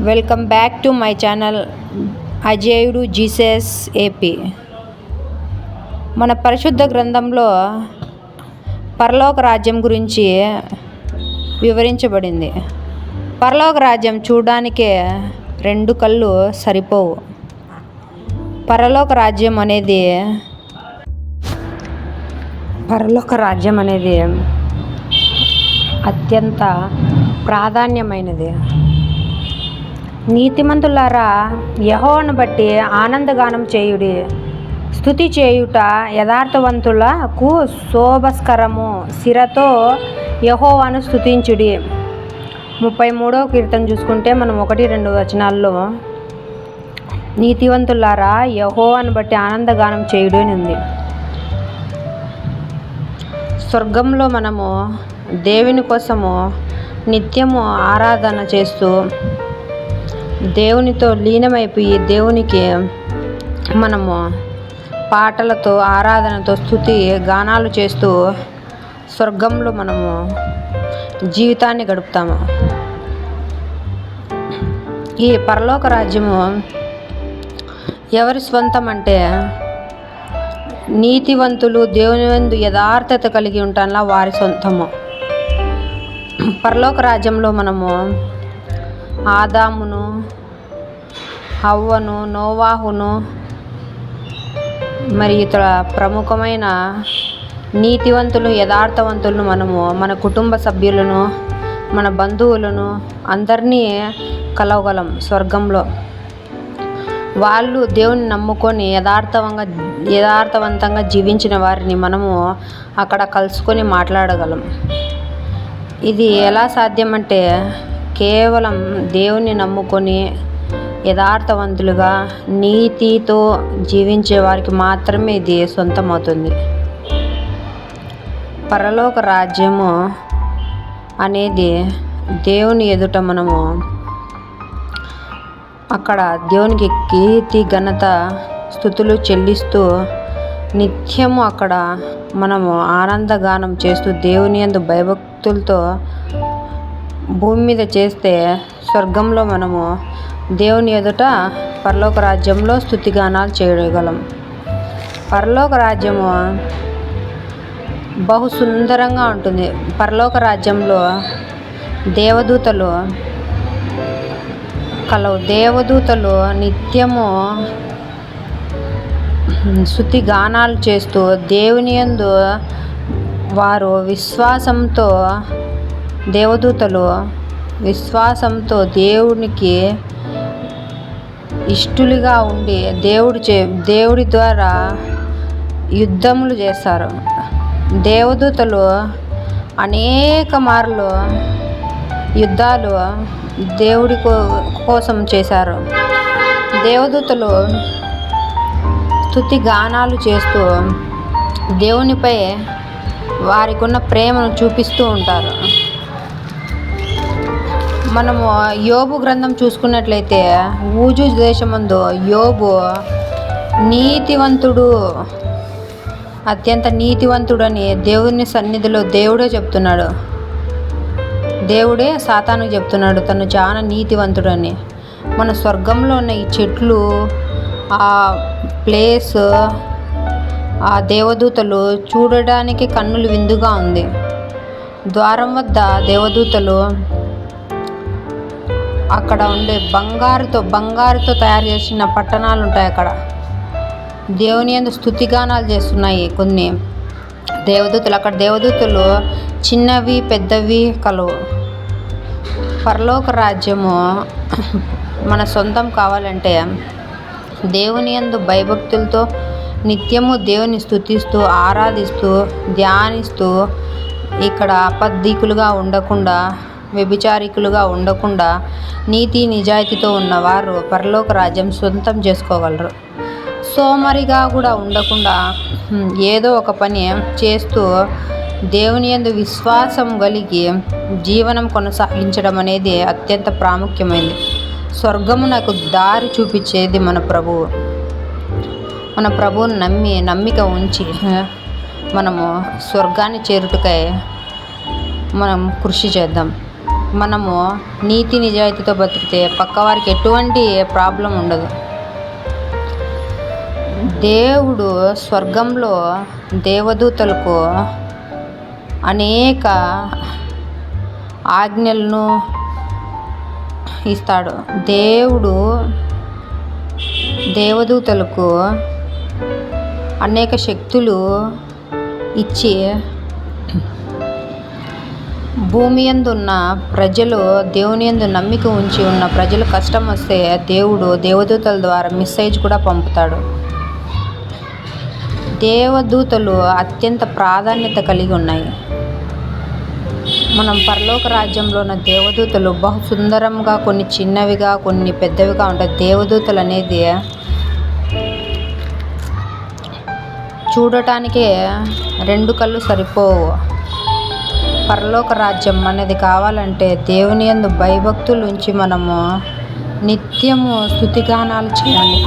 Welcome back to my channel అజేయుడు Jesus AP. మన పరిశుద్ధ గ్రంథంలో పరలోక రాజ్యం గురించి వివరించబడింది. పరలోక రాజ్యం చూడడానికే రెండు కళ్ళు సరిపోవు. పరలోక రాజ్యం అనేది పరలోక రాజ్యం అనేది అత్యంత ప్రాధాన్యమైనది. నీతిమంతులారా యహోను బట్టి ఆనందగానం చేయుడి. స్థుతి చేయుట యథార్థవంతులకు శోభస్కరము. సిరతో యహోవాను స్థుతించుడి ముప్పై మూడో కీర్తన చూసుకుంటే మనం ఒకటి రెండు వచనాల్లో నీతివంతులారా యహోవాను బట్టి ఆనందగానం చేయుడు అని ఉంది. స్వర్గంలో మనము దేవుని కోసము నిత్యము ఆరాధన చేస్తూ దేవునితో లీనమైపోయి దేవునికి మనము పాటలతో ఆరాధనతో స్థుతి గానాలు చేస్తూ స్వర్గంలో మనము జీవితాన్ని గడుపుతాము. ఈ పరలోక రాజ్యము ఎవరి స్వంతం అంటే నీతివంతులు దేవుని వందు యథార్థత కలిగి ఉంటానలా వారి సొంతము పరలోక రాజ్యంలో మనము ఆదామును హవ్వను నోవాహును మరి ఇతర ప్రముఖమైన నీతివంతులు యథార్థవంతులను మనము మన కుటుంబ సభ్యులను మన బంధువులను అందరినీ కలవగలం స్వర్గంలో. వాళ్ళు దేవుని నమ్ముకొని యథార్థవంగా యథార్థవంతంగా జీవించిన వారిని మనము అక్కడ కలుసుకొని మాట్లాడగలం. ఇది ఎలా సాధ్యమంటే కేవలం దేవుని నమ్ముకొని యథార్థవంతులుగా నీతితో జీవించే వారికి మాత్రమే ఇది సొంతమవుతుంది. పరలోక రాజ్యము అనేది దేవుని ఎదుట మనము అక్కడ దేవునికి కీర్తి ఘనత స్థుతులు చెల్లిస్తూ నిత్యము అక్కడ మనము ఆనందగానం చేస్తూ దేవుని యందు భయభక్తులతో భూమి మీద చేస్తే స్వర్గంలో మనము దేవుని ఎదుట పరలోక రాజ్యంలో స్థుతిగానాలు చేయగలం. పరలోక రాజ్యము బహు సుందరంగా ఉంటుంది. పరలోక రాజ్యంలో దేవదూతలు కలవు. దేవదూతలు నిత్యము శృతి గానాలు చేస్తూ దేవుని యందు వారు విశ్వాసంతో దేవదూతలు విశ్వాసంతో దేవునికి ఇష్టలుగా ఉండి దేవుడు చే దేవుడి ద్వారా యుద్ధములు చేస్తారు దేవదూతలు అనేక మార్లు యుద్ధాలు దేవుడి కో కోసం చేశారు. దేవదూతలు స్థుతి గానాలు చేస్తూ దేవునిపై వారికి ఉన్న ప్రేమను చూపిస్తూ ఉంటారు. మనము యోబు గ్రంథం చూసుకున్నట్లయితే ఊజు దేశమందు యోబు నీతివంతుడు అత్యంత నీతివంతుడని దేవుని సన్నిధిలో దేవుడే చెప్తున్నాడు. దేవుడే సాతాను చెప్తున్నాడు తను చాలా నీతివంతుడని. మన స్వర్గంలో ఉన్న ఈ చెట్లు ఆ ప్లేస్ ఆ దేవదూతలు చూడడానికి కన్నులు విందుగా ఉంది. ద్వారం వద్ద దేవదూతలు అక్కడ ఉండే బంగారుతో బంగారుతో తయారు చేసిన పట్టణాలు ఉంటాయి అక్కడ. దేవుని యందు స్థుతిగానాలు చేస్తున్నాయి కొన్ని. దేవదూతలు అక్కడ దేవదూతలు చిన్నవి పెద్దవి కలవు. పరలోక రాజ్యము మన సొంతం కావాలంటే దేవుని యందు భయభక్తులతో నిత్యము దేవుని స్థుతిస్తూ ఆరాధిస్తూ ధ్యానిస్తూ ఇక్కడ అబద్ధికులుగా ఉండకుండా వ్యభిచారికులుగా ఉండకుండా నీతి నిజాయితీతో ఉన్నవారు పరలోక రాజ్యం సొంతం చేసుకోగలరు. సోమరిగా కూడా ఉండకుండా ఏదో ఒక పని చేస్తూ దేవుని యందు విశ్వాసం కలిగి జీవనం కొనసాగించడం అనేది అత్యంత ప్రాముఖ్యమైనది స్వర్గము నాకు దారి చూపించేది మన ప్రభువు. మన ప్రభువుని నమ్మి నమ్మిక ఉంచి మనము స్వర్గాన్ని చేరుటకై మనం కృషి చేద్దాం. మనము నీతి నిజాయితీతో బతికితే పక్కవారికి ఎటువంటి ప్రాబ్లం ఉండదు. దేవుడు స్వర్గంలో దేవదూతలకు అనేక ఆజ్ఞలను ఇస్తాడు. దేవుడు దేవదూతలకు అనేక శక్తులు ఇచ్చి భూమి యందు ఉన్న ప్రజలు దేవుని యందు నమ్మిక ఉంచి ఉన్న ప్రజలు కష్టం వస్తే దేవుడు దేవదూతల ద్వారా మెసేజ్ కూడా పంపుతాడు. దేవదూతలు అత్యంత ప్రాధాన్యత కలిగి ఉన్నాయి. మనం పరలోక రాజ్యంలో ఉన్న దేవదూతలు బహు సుందరంగా కొన్ని చిన్నవిగా కొన్ని పెద్దవిగా ఉంటాయి దేవదూతలు అనేది చూడటానికే రెండు కళ్ళు సరిపోవు. పరలోక రాజ్యం అనేది కావాలంటే దేవుని యందు భయభక్తులు ఉంచి మనము నిత్యము స్థుతిగానాలు చేయాలి.